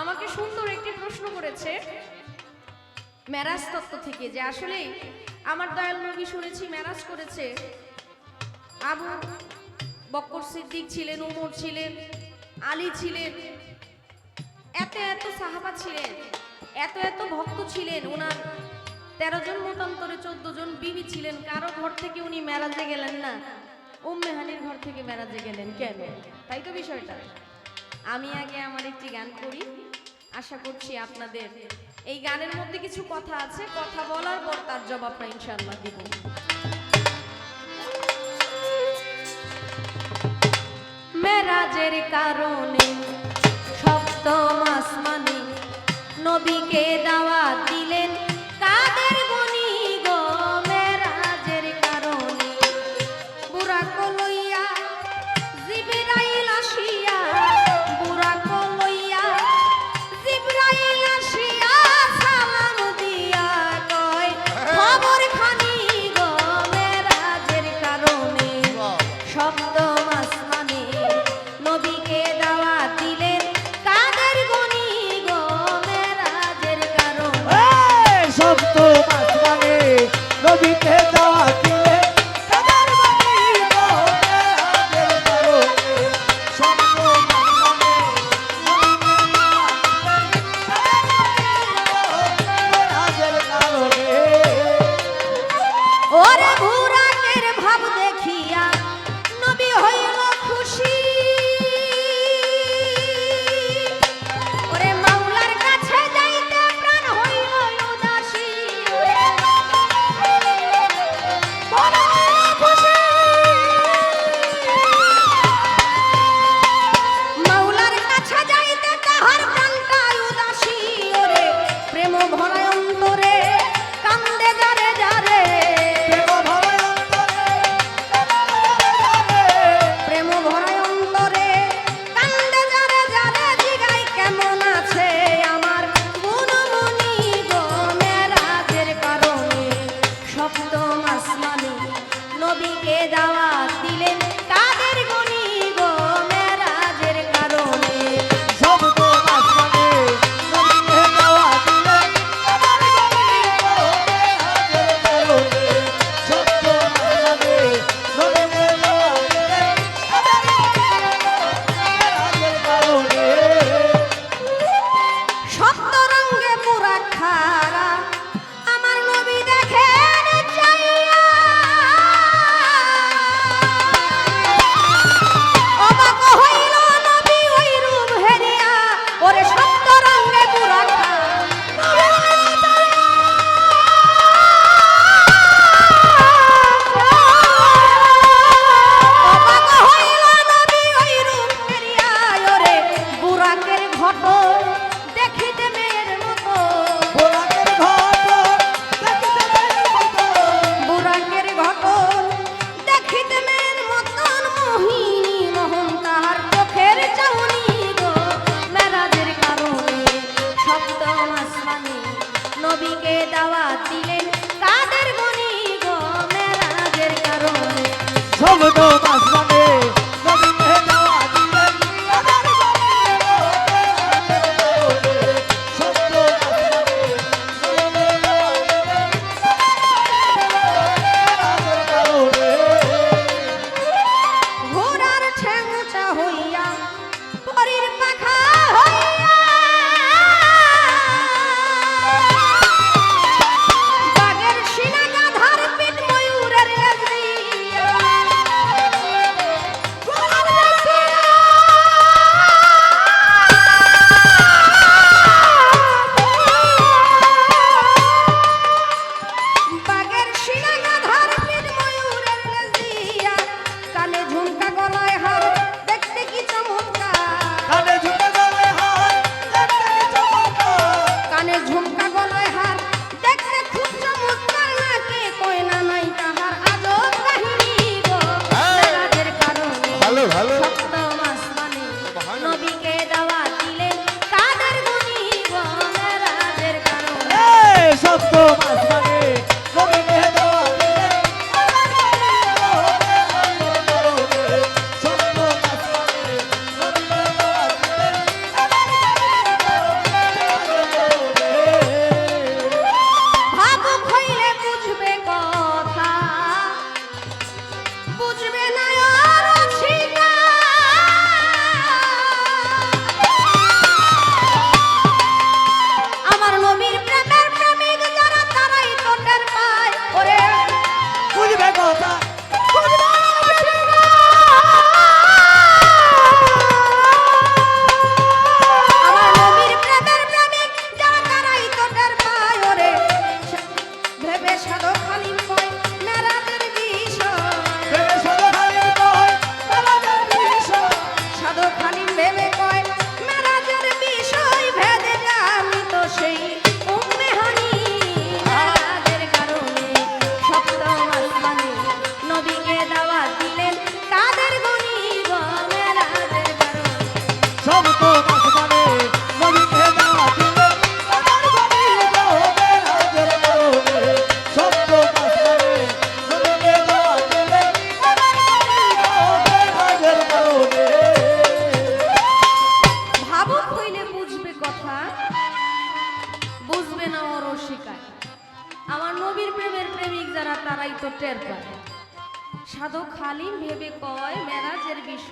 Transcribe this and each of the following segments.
আমাকে সুন্দর একটি প্রশ্ন করেছে ম্যারাজ তত্ত্ব থেকে যে আসলে আমার দয়াল নবী শুনেছি ম্যারাজ করেছে। আবু বক্কর সিদ্দিক ছিলেন উমর ছিলেন, আলী ছিলেন, এত এত সাহাবা ছিলেন, এত এত ভক্ত ছিলেন, ওনার তেরো জন মতান্তরে চোদ্দ জন বিবি ছিলেন, কারও ঘর থেকে উনি ম্যারাজে গেলেন না। উম্মেহানির ঘর থেকে ম্যারাজে গেলেন কেন? তাই তো বিষয়টা। আমি আগে আমার একটি গান করি। আশা করছি আপনাদের এই গানের মধ্যে কিছু কথা আছে। কথা বলার পর তার জবাব জবাবটা ইনশাল্লাহ দিব। মেরাজের কারণে সপ্তম আসমানে নবীকে দাওয়া দিল সব তো মাঝখানে নবীতে যাওয়া উত্তম আসমানি নবীকে দাওয়াত দিলেন কাদের গনি গো মেরাজের কারণে? সর্বোত্তম আসমানি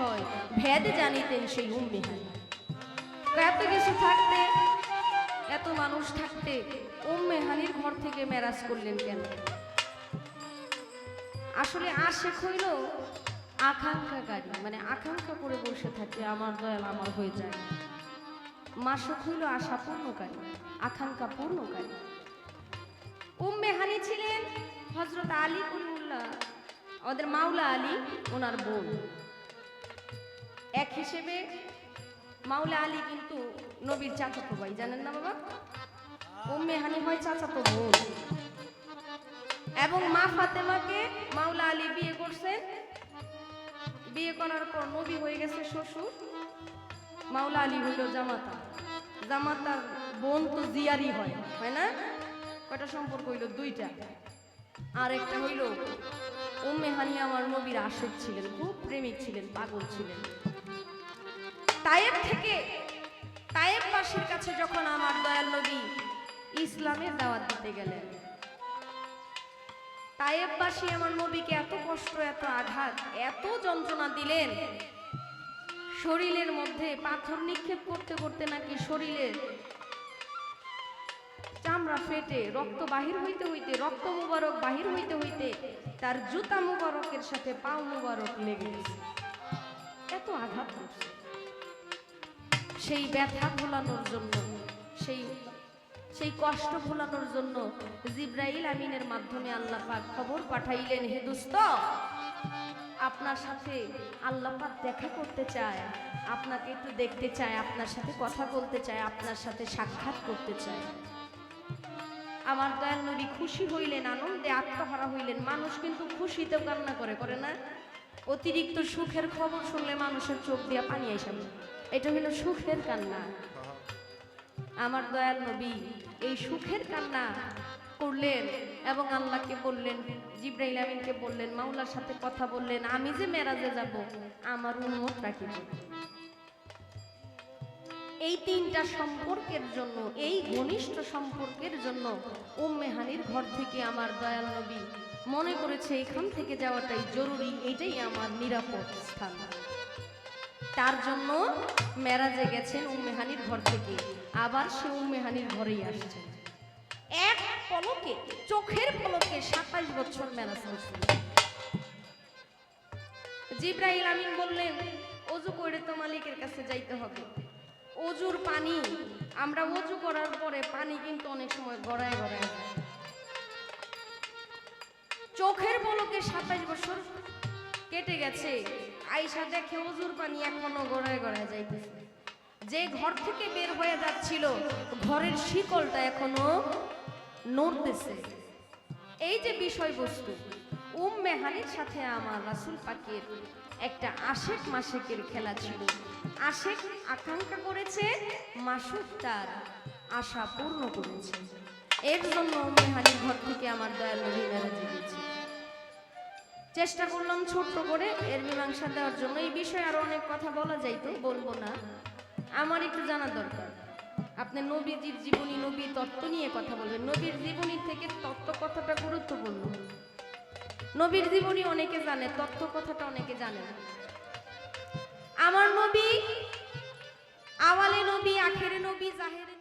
বিষয়, ভেদ জানিতেন সেই উম্মে এত কিছু থাকতে, এত মানুষ থাকতে উম্মে হানির ঘর থেকে মেরাজ করলেন কেন? আসলে আশেক হইল আকাঙ্ক্ষাকারী মানে আকাঙ্ক্ষা করে বসে থাকে, আমার দয়াল আমার হয়ে যায়। মাসক হইল আশা পূর্ণকারী আকাঙ্ক্ষা পূর্ণকারী উম্মে হানি ছিলেন হজরত আলী কুলিউল্লাহ আমাদের মাওলা আলী ওনার বোন। এক হিসেবে মাওলা আলী কিন্তু নবীর চাচাতো ভাই, জানেন না বাবা? উম্মে হানি হয় চাচাতো বোন। এবং মা ফাতেমাকে মাওলা আলী বিয়ে করছেন। বিয়ে করার পর নবী হয়ে গেছে শ্বশুর। মাওলা আলী হইল জামাতা। জামাতার বোন তো জিয়ারি হয় হয় না? কয়টা সম্পর্ক হইল? দুইটা। আর একটা হইল, উম্মে হানি আমার নবীর আশেক ছিলেন, খুব প্রেমিক ছিলেন, পাগল ছিলেন। তায়েব থেকে তায়েববাসীর কাছে যখন আমার দয়াল নবী ইসলামের দাওয়াত দিতে গেলেন, তায়েববাসী আমার নবীকে এত কষ্ট, এত আঘাত, এত যন্ত্রণা দিলেন, শরীরের মধ্যে পাথর নিক্ষেপ করতে করতে নাকি শরীরের চামড়া ফেটে, রক্ত বাহির হইতে হইতে, রক্ত মুবারক বাহির হইতে হইতে তার জুতা মুবারকের সাথে পাও মুবারক লেগে গেছে। এত আঘাত করছে। সেই ব্যথা ভোলানোর জন্য, সেই সেই কষ্ট ভোলানোর জন্য জিব্রাইল আমিনের মাধ্যমে আল্লাহ পাক খবর পাঠাইলেন, হে দোস্ত, আপনার সাথে আল্লাহ পাক দেখা করতে চায়, আপনাকে একটু দেখতে চায়, আপনার সাথে কথা বলতে চায়, আপনার সাথে সাক্ষাৎ করতে চায়। আমার দয়াল নবী খুশি হইলেন, আনন্দে আত্মহারা হইলেন। মানুষ কিন্তু খুশিতেও কান্না করে করে না? অতিরিক্ত সুখের খবর শুনলে মানুষের চোখ দিয়া পানি আইসাম এটা হলো সুখের কান্না। আমার দয়াল নবী, এই সুখের কান্না করলেন এবং আল্লাহকে বললেন, জিব্রাইল আমিনকে বললেন, মাওলার সাথে কথা বললেন, আমি যে মেরাজে যাব, আমার উন্মত রাখিব এই তিনটা সম্পর্কের জন্য, এই ঘনিষ্ঠ সম্পর্কের জন্য উম্মে হানির ঘর থেকে আমার দয়াল নবী মনে করেছে, এখান থেকে যাওয়াটাই জরুরি, এটাই আমার নিরাপদ স্থান। তার জন্য মেরাজে গেছেন উম্মেহানির ঘর থেকে। আবার সে উম্মেহানির ঘরেই আসছেন এক পলকে, চোখের পলকে সাতাশ বছর মেরাজ করছেন জিব্রাহিল আমিন বললেন অজু করে তো মালিকের কাছে যাইতে হবে। অজুর পানি, আমরা অজু করার পরে পানি কিন্তু অনেক সময় গড়ায় গড়ায়। চোখের পলকে সাতাশ বছর কেটে গেছে। আইসা দেখে অজুর পানি এখনও গড়ায় গড়ায় যাইতেছে। যে ঘর থেকে বের হয়ে যাচ্ছিল, ঘরের শিকলটা এখনও নড়তেছে। এই যে বিষয়বস্তু উম মেহানির সাথে আমার রাসুল পাকের একটা আশেক মাসেকের খেলা ছিল। আশেক আকাঙ্ক্ষা করেছে মাসুক তার আশা পূর্ণ করেছে। এর জন্য উম মেহানির ঘর থেকে আমার দয়াল নবী মেরাজে চেষ্টা করলাম ছোট্ট করে, এর মীমাংসা দেওয়ার জন্য। এই বিষয়ে আরও অনেক কথা বলা যাইতো বলব না। আমার একটু জানা দরকার। আপনি নবীজির জীবনী, নবী তত্ত্ব নিয়ে কথা বলবেন। নবীর জীবনী থেকে তত্ত্ব কথাটা গুরুত্বপূর্ণ। নবীর জীবনী অনেকে জানে, তত্ত্ব কথাটা অনেকে জানে আমার নবী, আওয়ালে নবী, আখেরে নবী, জাহেরে